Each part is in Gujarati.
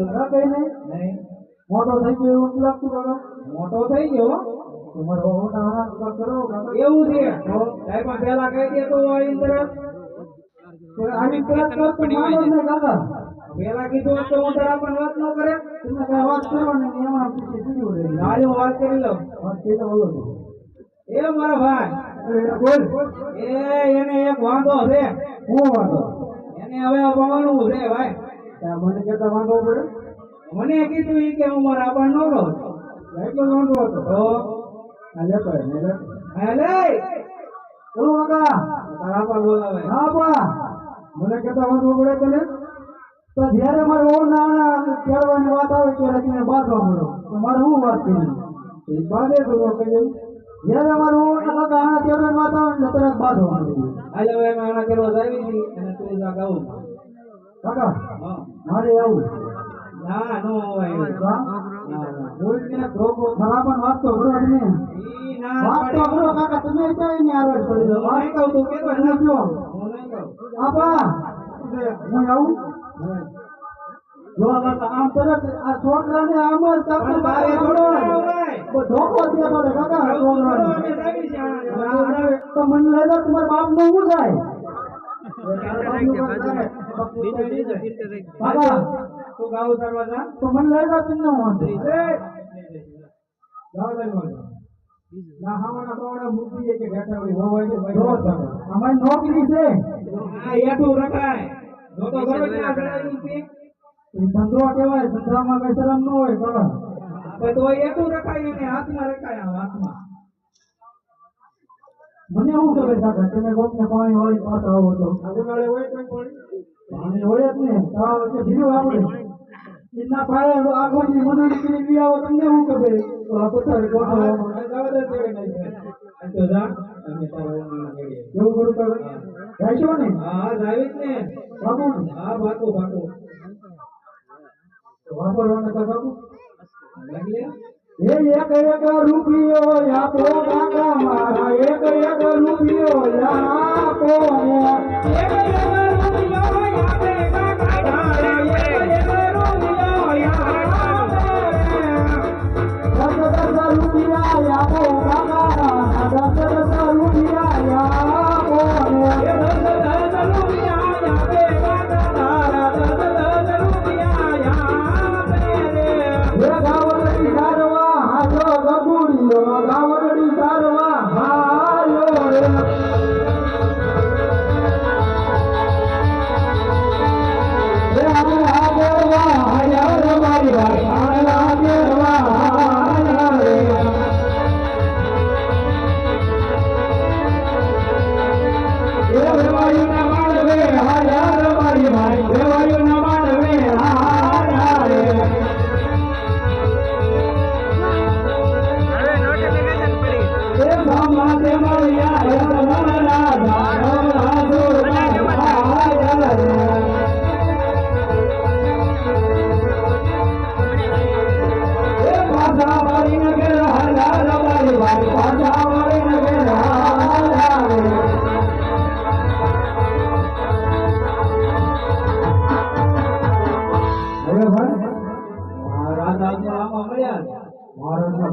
તો ના નહીં. મોટો થઈ ગયો એવું લાગતું કાકા મોટો થઈ ગયો? ઓટા આના કરો. એવું છે. સાહેબ પેલા કહી દે તો તરત તો આની પેલા કરતો માનો જ કાકા પેલા કીધું તો હું તારા પણ વાત ન કરે. તમે કઈ વાત કરવાની રહે આજે હું વાત કરી લઉં વાત બોલો. એ મારા ભાઈ. બોલ. એ એને એક વાંધો છે. હું વાંધો? એને હવે અપાવવાનું છે ભાઈ. મને કેતા વાંધો પડે? મને કીધું એ કે હું મારા આપણ નો રહો. એટલો વાંધો હતો? તો? આ લેતો હે, ને લે. હે લે! બોલો કાકા! તારા પર બોલાવે. હા બા મને કેતા વાંધો પડે તને તો જ્યારે મારે ઓ નાના કહેવાની વાત આવે ત્યારે તમે બાંધવા મળો. તો મારે શું વાત કરી? એ બાંધે તો કહ્યું કહી જ્યારે મારે ઓ કાકા આના કહેવાની વાત આવે ને તરત બાંધવા માંડી આજે હવે કરવા આવી હતી અને તું જા ગાવું કાકા? મારે આવું ના નો હોય? ના ના ને ધોકો વાત તો કરો તમે. વાત તો કરો કાકા તમે ક્યાંય નહીં આવે હું કહું તું ને. હું આપા. હું આવું? જો આમ તરત આ છોકરાને આમ જ કાપી પણ તારે થોડો આવ્યો ભાઈ. ધોકો દે પડે કાકા છોકરાને. તો મને લઈ લો તમારા બાપનું શું થાય? કાકા તું ગાવું કરવા જા. તો મને લઈ વાંધો. વાળો. મૂકી કે હોય. હોવાય કે ભાઈ. જો તમે. અમારી નોકરી છે. આ હેઠું રખાય. જો તો ખરો ના ચડાવ્યું છે. એ ધંધો કહેવાય ધંધામાં કઈ શરમ ન હોય પણ તો રખાય એને હાથમાં રખાય હાથમાં મને શું ખબર સાહેબ તમે કોકને પાણી વાળી પાછા આવો તો. ઉનાળે હોય કોઈ પાણી? પાણી હોય જ ને. તાવ એટલે ભીરું આપણે. એના પાયે આખો દી મજૂરી કરી લઈ આવો તમને શું ખબર? તો આ પથારી. આ તો જા, અમે તારા. એવું કરું તમે જાશો ને? હા, હા, જ ને. બાપુ હા, બાકુ, બાકુ. વાપરવાના તો બાપુ લાગી એ એક એક રૂપિયો આપો કાકા મારા. એક એક રૂપિયો આપો દસ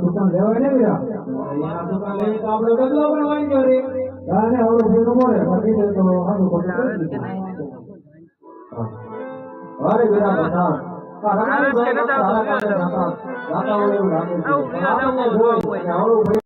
દુકાન લેવાય ને વીરા અહીંયા દુકાન લઈએ તો આપણે બદલો પણ વાંચ્યો રે. તાને આવડો ફેરો મળે બાકી તો અરે વીરા બધા હોય એવું લાગે છે. આપણને જોઈ કે આવડું ભાઈ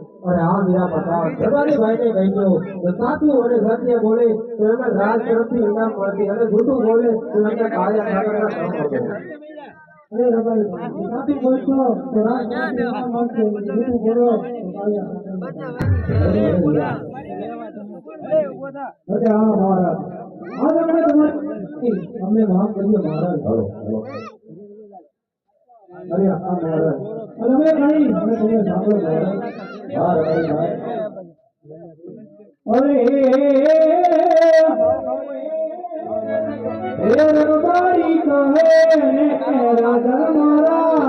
રજૂ તો નહીં લાગે અરે હા વીરા બતાવ તમારી ભાઈને કહીજો કે સાચું અને સત્ય બોલે, તો એને રાજ તરફથી ઇનામ મળતી અને જૂઠું બોલે, તો એને કાળિયા સાગરના કામ મળે અરે રબાઈ સાચું બોલશો તો રાજ તરફથી ઇનામ મળશે. જૂઠું બોલો, તો કાળિયા સાગરના અરે હા મહારાજ આ તમને તમારી અમને માફ કરજો મહારાજ. હાલો હાલો અરે, આ મહારાજ. અને અમે કઈ અમે તમને સાંભળો મહારાજ રબારી કહે રાજા મારા